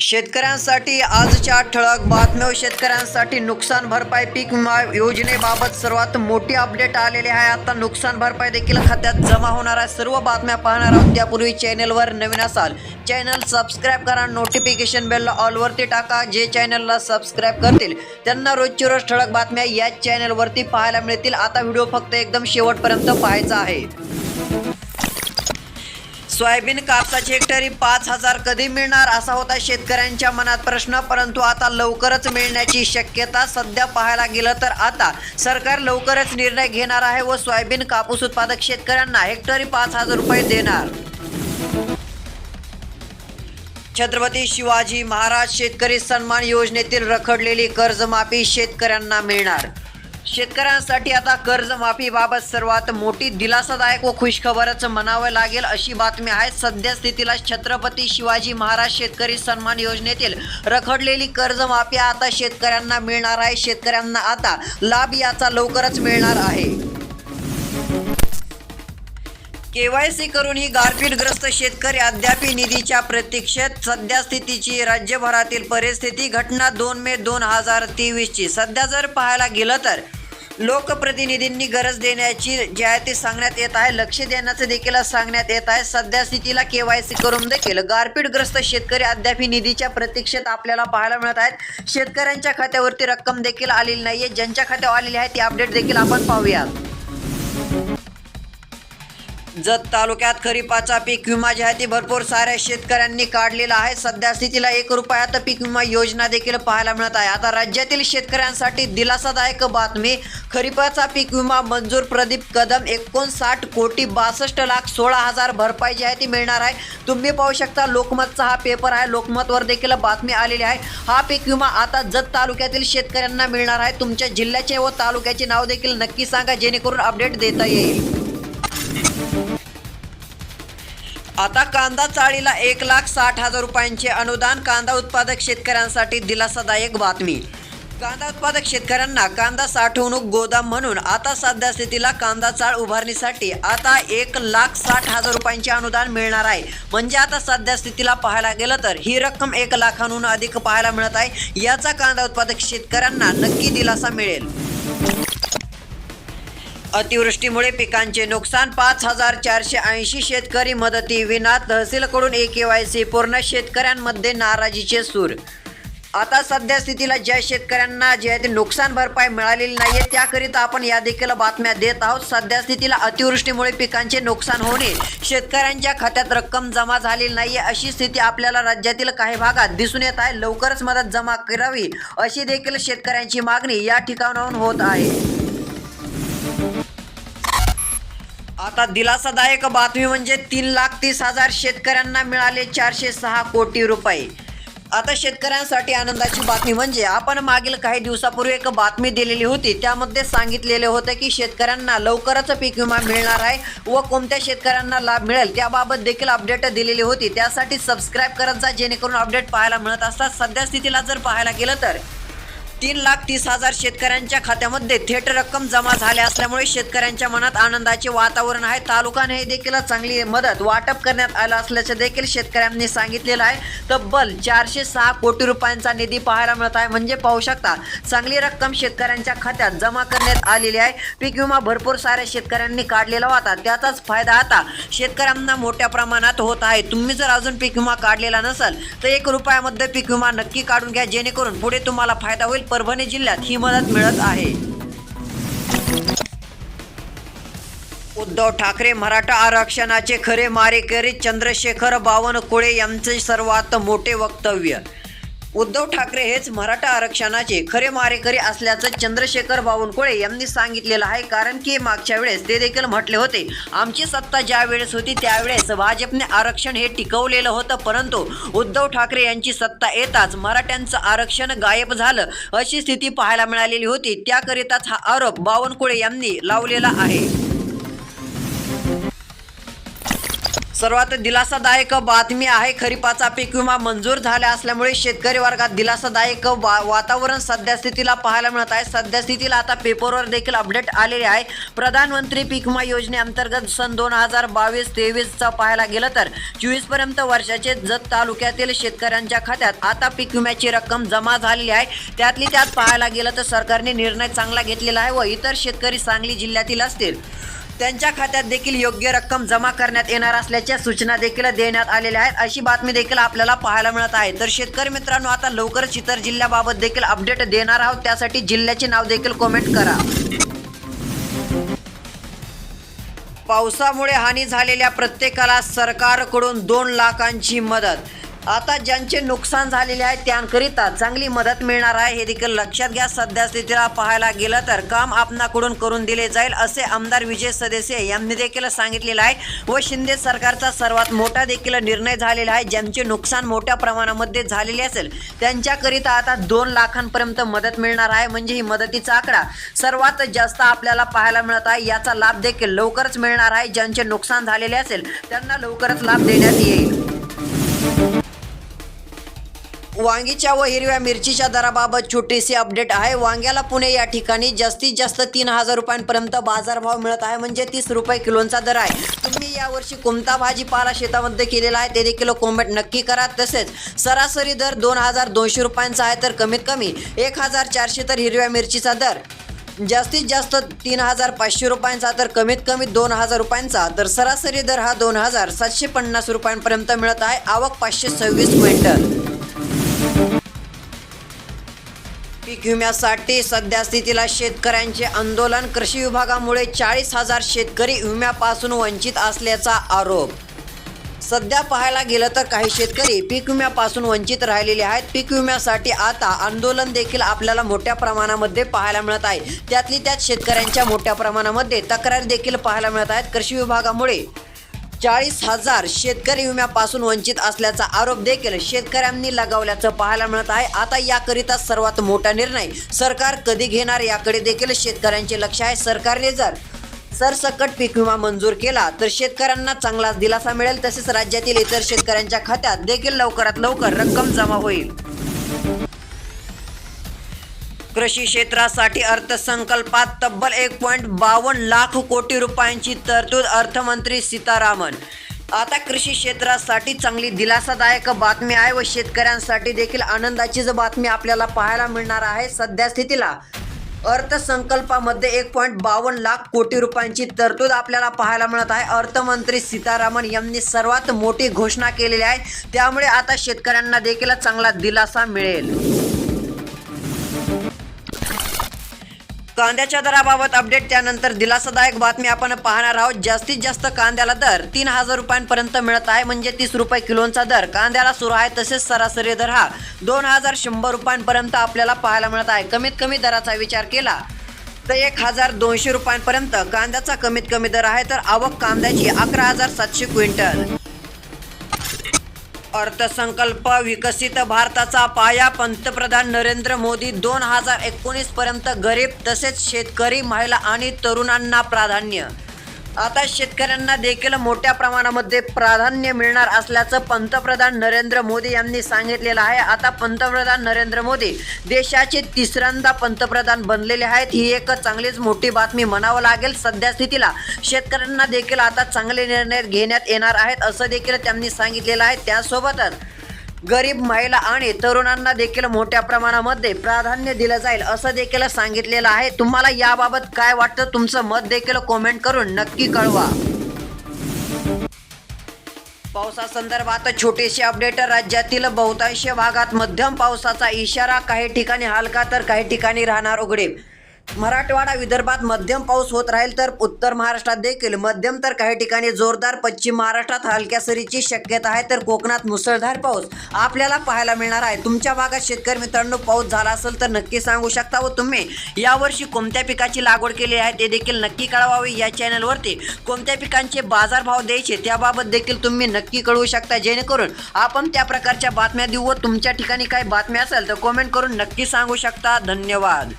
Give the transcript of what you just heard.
शेतकऱ्यांसाठी आजच्या ठळक बातम्या व शेतकऱ्यांसाठी नुकसान भरपाई पीक विमा योजनेबाबत सर्वात मोठी अपडेट आलेली आहे. आता नुकसान भरपाई देखील खात्यात जमा होणार आहे. सर्व बातम्या पाहणार आहोत. त्यापूर्वी चॅनलवर नवीन असाल चॅनल सबस्क्राईब करा. नोटिफिकेशन बेल ऑलवरती टाका. जे चॅनलला सबस्क्राईब करतील त्यांना रोजची रोज ठळक बातम्या याच चॅनलवरती पाहायला मिळतील. आता व्हिडिओ फक्त एकदम शेवटपर्यंत पाहायचा आहे. सोयाबीन कापसाची हेक्टरी पाच हजार कधी मिळणार असा होता शेतकऱ्यांच्या मनात प्रश्न परंतु आता लवकरच मिळण्याची शक्यता सध्या पाहायला गेलं तर आता सरकार लवकरच निर्णय घेणार आहे व सोयाबीन कापूस उत्पादक शेतकऱ्यांना हेक्टरी पाच हजार रुपये देणार. छत्रपती शिवाजी महाराज शेतकरी सन्मान योजनेतील रखडलेली कर्जमाफी शेतकऱ्यांना मिळणार. शेतकऱ्यांसाठी आता कर्जमाफीबाबत सर्वात मोठी दिलासादायक व खुशखबरच म्हणावं लागेल अशी बातमी आहे. सध्या स्थितीला छत्रपती शिवाजी महाराज शेतकरी सन्मान योजनेतील रखडलेली कर्जमाफी आता शेतकऱ्यांना मिळणार आहे. शेतकऱ्यांना आता लाभ याचा लवकरच मिळणार आहे. केवायसी करून ही गारपीटग्रस्त शेतकरी अद्याप निधीच्या प्रतीक्षेत. सध्या स्थितीची राज्यभरातील परिस्थिती घटना दोन मे दोन हजार तेवीसची. सध्या जर पाहायला गेलं तर लोकप्रतिनिधींनी गरज देण्याची जी आहे ते सांगण्यात येत आहे. लक्ष देण्याचं देखील सांगण्यात येत आहे. सध्या स्थितीला केवायसी करून देखील गारपीटग्रस्त शेतकरी अद्याप निधीच्या प्रतीक्षेत आपल्याला पाहायला मिळत आहेत. शेतकऱ्यांच्या खात्यावरती रक्कम देखील आलेली नाहीये. ज्यांच्या खात्यावर आलेली आहे ती अपडेट देखील आपण पाहूयात. जत तालुक्यात खरीपाचा पीक विमा जे आहे ती भरपूर साऱ्या शेतकऱ्यांनी काढलेला आहे. सध्या स्थितीला एक रुपयात पीक विमा योजना देखील पाहायला मिळत आहे. आता राज्यातील शेतकऱ्यांसाठी दिलासादायक बातमी खरीपाचा पीक विमा मंजूर प्रदीप कदम एकोणसाठ कोटी बासष्ट लाख सोळा हजार भरपाई जी आहे ती मिळणार आहे. तुम्ही पाहू शकता लोकमतचा हा पेपर आहे. लोकमतवर देखील बातमी आलेली आहे. हा पीक विमा आता जत तालुक्यातील शेतकऱ्यांना मिळणार आहे. तुमच्या जिल्ह्याचे व तालुक्याचे नाव देखील नक्की सांगा जेणेकरून अपडेट देता येईल. आता कांदा चाळीला एक लाख साठ हजार रुपयांचे अनुदान कांदा उत्पादक शेतकऱ्यांसाठी दिलासादायक बातमी. कांदा उत्पादक शेतकऱ्यांना कांदा साठवणूक गोदाम म्हणून आता सध्या स्थितीला कांदा चाळ उभारणीसाठी आता एक लाख साठ हजार रुपयांचे अनुदान मिळणार आहे. म्हणजे आता सध्या स्थितीला पाहायला गेलं तर ही रक्कम एक लाखांहून अधिक पाहायला मिळत आहे. याचा कांदा उत्पादक शेतकऱ्यांना नक्की दिलासा मिळेल. अतिवृष्टीमुळे पिकांचे नुकसान पाच हजार चारशे ऐंशी शेतकरी मदतीविना तहसीलकडून ए के वाय सी पूर्ण शेतकऱ्यांमध्ये नाराजीचे सूर. आता सध्या स्थितीला ज्या शेतकऱ्यांना जे आहे ते नुकसान भरपाई मिळालेली नाहीये त्याकरिता आपण या देखील बातम्या देत आहोत. सध्या स्थितीला अतिवृष्टीमुळे पिकांचे नुकसान होणे शेतकऱ्यांच्या खात्यात रक्कम जमा झालेली नाहीये अशी स्थिती आपल्याला राज्यातील काही भागात दिसून येत आहे. लवकरच मदत जमा करावी अशी देखील शेतकऱ्यांची मागणी या ठिकाणाहून होत आहे. आता दिलासादायक बातमी म्हणजे तीन लाख तीस हजार शेतकऱ्यांना मिळाले चारशे सहा कोटी रुपये. आता शेतकऱ्यांसाठी आनंदाची बातमी म्हणजे आपण मागील काही दिवसापूर्वी एक बातमी दिलेली होती त्यामध्ये सांगितलेले होते की शेतकऱ्यांना लवकरच पीक विमा मिळणार आहे व कोणत्या शेतकऱ्यांना लाभ मिळेल त्याबाबत देखील अपडेट दिलेली होती. त्यासाठी सबस्क्राईब करत जा जेणेकरून अपडेट पाहायला मिळत असतात. सध्या स्थितीला जर पाहायला गेलं तर तीन लाख तीस हजार शेतकऱ्यांच्या खात्यामध्ये थेट रक्कम जमा झाल्या असल्यामुळे शेतकऱ्यांच्या मनात आनंदाचे वातावरण आहे. तालुक्याने देखील चांगली मदत वाटप करण्यात आलं असल्याचे देखील शेतकऱ्यांनी सांगितलेलं आहे. तब्बल चारशे सहा कोटी रुपयांचा निधी पाहायला मिळत आहे. म्हणजे पाहू शकता चांगली रक्कम शेतकऱ्यांच्या खात्यात जमा करण्यात आलेली आहे. पीक विमा भरपूर साऱ्या शेतकऱ्यांनी काढलेला होता. त्याचाच फायदा आता शेतकऱ्यांना मोठ्या प्रमाणात होत आहे. तुम्ही जर अजून पीक विमा काढलेला नसेल तर एक रुपयामध्ये पीक विमा नक्की काढून घ्या. जेणेकरून पुढे तुम्हाला फायदा होईल. परभणी जिल्ह्यात ही मदत मिळत आहे. उद्धव ठाकरे मराठा आरक्षणाचे खरे मारेकरी चंद्रशेखर बावनकुळे यांचे सर्वात मोठे वक्तव्य. उद्धव ठाकरे हेच मराठा आरक्षणाचे खरे मारेकरी असल्याचं चंद्रशेखर बावनकुळे यांनी सांगितलेलं आहे. कारण की मागच्या वेळेस ते देखील म्हटले होते आमची सत्ता ज्या वेळेस होती त्यावेळेस भाजपने आरक्षण हे टिकवलेलं होतं. परंतु उद्धव ठाकरे यांची सत्ता येताच मराठ्यांचं आरक्षण गायब झालं अशी स्थिती पाहायला मिळालेली होती. त्याकरिताच हा आरोप बावनकुळे यांनी लावलेला आहे. सर्वात दिलासादायक बातमी आहे खरीपाचा पीक विमा मंजूर झाला असल्यामुळे शेतकरी वर्गात दिलासादायक वा वातावरण सध्या स्थितीला पाहायला मिळत आहे. सध्या स्थितीला आता पेपरवर देखील अपडेट आलेले आहे. प्रधानमंत्री पीक विमा योजनेअंतर्गत सन दोन हजार बावीस तेवीसचा पाहायला गेलं तर चोवीसपर्यंत वर्षाचे जत तालुक्यातील शेतकऱ्यांच्या खात्यात आता पीक विम्याची रक्कम जमा झालेली आहे. त्यातली त्यात पाहायला गेलं तर सरकारने निर्णय चांगला घेतलेला आहे व इतर शेतकरी सांगली जिल्ह्यातील असतील. त्यांच्या खात्यात देखील योग्य रक्कम जमा करण्यात येणार असल्याच्या सूचना देखील देण्यात आलेल्या आहेत. अशी बातमी देखील आपल्याला पाहायला मिळत आहे. तर शेतकरी मित्रांनो आता लवकरच इतर जिल्ह्याबाबत देखील अपडेट देणार आहोत. त्यासाठी जिल्ह्याचे नाव देखील कॉमेंट करा. पावसामुळे हानी झालेल्या प्रत्येकाला सरकारकडून दोन लाखांची मदत. आता ज्यांचे नुकसान झालेले आहे त्यांकरिता चांगली मदत मिळणार आहे. हे देखील लक्षात घ्या. सध्या स्थितीला पाहायला गेलं तर काम आपणाकडून करून दिले जाईल असे आमदार विजय सदस्य यांनी देखील सांगितलेलं आहे. व शिंदे सरकारचा सर्वात मोठा देखील निर्णय झालेला आहे. ज्यांचे नुकसान मोठ्या प्रमाणामध्ये झालेले असेल त्यांच्याकरिता आता दोन लाखांपर्यंत मदत मिळणार आहे. म्हणजे ही मदतीचा आकडा सर्वात जास्त आपल्याला पाहायला मिळत आहे. याचा लाभ देखील लवकरच मिळणार आहे. ज्यांचे नुकसान झालेले असेल त्यांना लवकरच लाभ देण्यात येईल. वांगीच्या व हिरव्या मिरचीच्या दराबाबत छोटीशी अपडेट आहे. वांग्याला पुणे या ठिकाणी जास्तीत जास्त तीन हजार रुपयांपर्यंत बाजारभाव मिळत आहे. म्हणजे तीस रुपये किलोचा दर आहे. तुम्ही यावर्षी कोणता भाजीपाला शेतामध्ये केलेला आहे ते देखील कॉमेंट नक्की करा. तसेच सरासरी दर दोन हजार दोनशे रुपयांचा आहे तर कमीत कमी एक हजार चारशे तर हिरव्या मिरचीचा दर. जास्तीत जास्त तीन हजार पाचशे रुपयांचा तर कमीत कमी दोन हजार रुपयांचा. तर सरासरी दर हा दोन हजार सातशे पन्नास रुपयांपर्यंत मिळत आहे. आवक पाचशे सव्वीस क्विंटल. पीक विम्यासाठी सध्या स्थितीला शेतकऱ्यांचे आंदोलन. कृषी विभागामुळे चाळीस हजार शेतकरी विम्यापासून वंचित असल्याचा आरोप. सध्या पाहायला गेलं तर काही शेतकरी पीक विम्यापासून वंचित राहिलेले आहेत. पीक विम्यासाठी आता आंदोलन देखील आपल्याला मोठ्या प्रमाणामध्ये पाहायला मिळत आहे. त्यातली त्यात शेतकऱ्यांच्या मोठ्या प्रमाणामध्ये तक्रारी देखील पाहायला मिळत आहेत. कृषी विभागामुळे चाळीस हजार शेतकरी विम्यापासून वंचित असल्याचा आरोप देखील शेतकऱ्यांनी लगावल्याचं पाहायला मिळत आहे. आता याकरिता सर्वात मोठा निर्णय सरकार कधी घेणार याकडे देखील शेतकऱ्यांचे लक्ष आहे. सरकारने जर सरसकट पीक विमा मंजूर केला तर शेतकऱ्यांना चांगला दिलासा मिळेल. तसेच राज्यातील इतर शेतकऱ्यांच्या खात्यात देखील लवकरात लवकर रक्कम जमा होईल. कृषी क्षेत्रासाठी अर्थसंकल्पात तब्बल एक पॉईंट बावन्न लाख कोटी रुपयांची तरतूद अर्थमंत्री सीतारामन. आता कृषी क्षेत्रासाठी चांगली दिलासादायक बातमी आहे व शेतकऱ्यांसाठी देखील आनंदाचीच बातमी आपल्याला पाहायला मिळणार आहे. सध्या स्थितीला अर्थसंकल्पामध्ये एक पॉईंट बावन्न लाख कोटी रुपयांची तरतूद आपल्याला पाहायला मिळत आहे. अर्थमंत्री सीतारामन यांनी सर्वात मोठी घोषणा केलेली आहे. त्यामुळे आता शेतकऱ्यांना देखील चांगला दिलासा मिळेल. कांद्याच्या दराबाबत अपडेट त्यानंतर दिलासादायक बातमी आपण पाहणार आहोत. जास्तीत जास्त कांद्याला दर तीन हजार रुपयांपर्यंत मिळत आहे. म्हणजे तीस रुपये किलोचा दर. कांद्याला सुरू आहे तसेच सरासरी दर हा दोन हजार शंभर रुपयांपर्यंत आपल्याला पाहायला मिळत आहे. कमीत कमी दराचा विचार केला तर एक हजार दोनशे रुपयांपर्यंत कांद्याचा कमीत कमी दर आहे. तर आवक कांद्याची अकरा हजार सातशे क्विंटल. अर्थसंकल्प विकसित भारताचा पाया पंतप्रधान नरेंद्र मोदी दोन हजार एकोणीस पर्यंत गरीब तसेच शेतकरी महिला आणि तरुणांना प्राधान्य. आता शेतकऱ्यांना देखील मोठ्या प्रमाणामध्ये प्राधान्य मिळणार असल्याचं पंतप्रधान नरेंद्र मोदी यांनी सांगितलेलं आहे. आता पंतप्रधान नरेंद्र मोदी देशाचे तिसऱ्यांदा पंतप्रधान बनलेले आहेत. ही एक चांगलीच मोठी बातमी म्हणावं लागेल. सध्या स्थितीला शेतकऱ्यांना देखील आता चांगले निर्णय घेण्यात येणार आहेत असं देखील त्यांनी सांगितलेलं आहे. त्यासोबतच गरीब महिला आणि तरुणांना देखील मोठ्या प्रमाणामध्ये प्राधान्य दिलं जाईल असं देखील सांगितलेलं आहे. तुम्हाला याबाबत काय वाटतं? तुमचं मत देखील कॉमेंट करून नक्की कळवा. पावसासंदर्भात छोटेसे अपडेट राज्यातील बहुतांश भागात मध्यम पावसाचा इशारा. काही ठिकाणी हलका तर काही ठिकाणी राहणार उघडे मराठवाडा विदर्भात मध्यम पाऊस होत राहील तर उत्तर महाराष्ट्रात देखील मध्यम तर काही ठिकाणी जोरदार पश्चिम महाराष्ट्रात हलक्या सरीची शक्यता आहे तर कोकणात मुसळधार पाऊस आपल्याला पाहायला मिळणार आहे. तुमच्या भागात शेतकरी मित्रांनो पाऊस झाला असेल तर नक्की सांगू शकता व तुम्ही यावर्षी कोणत्या पिकाची लागवड केली आहे ते देखील नक्की कळवावे या चॅनलवरती. कोणत्या पिकांचे बाजारभाव द्यायचे त्याबाबत देखील तुम्ही नक्की कळवू शकता. जेणेकरून आपण त्या प्रकारच्या बातम्या देऊ व तुमच्या ठिकाणी काही बातम्या असेल तर कॉमेंट करून नक्की सांगू शकता. धन्यवाद.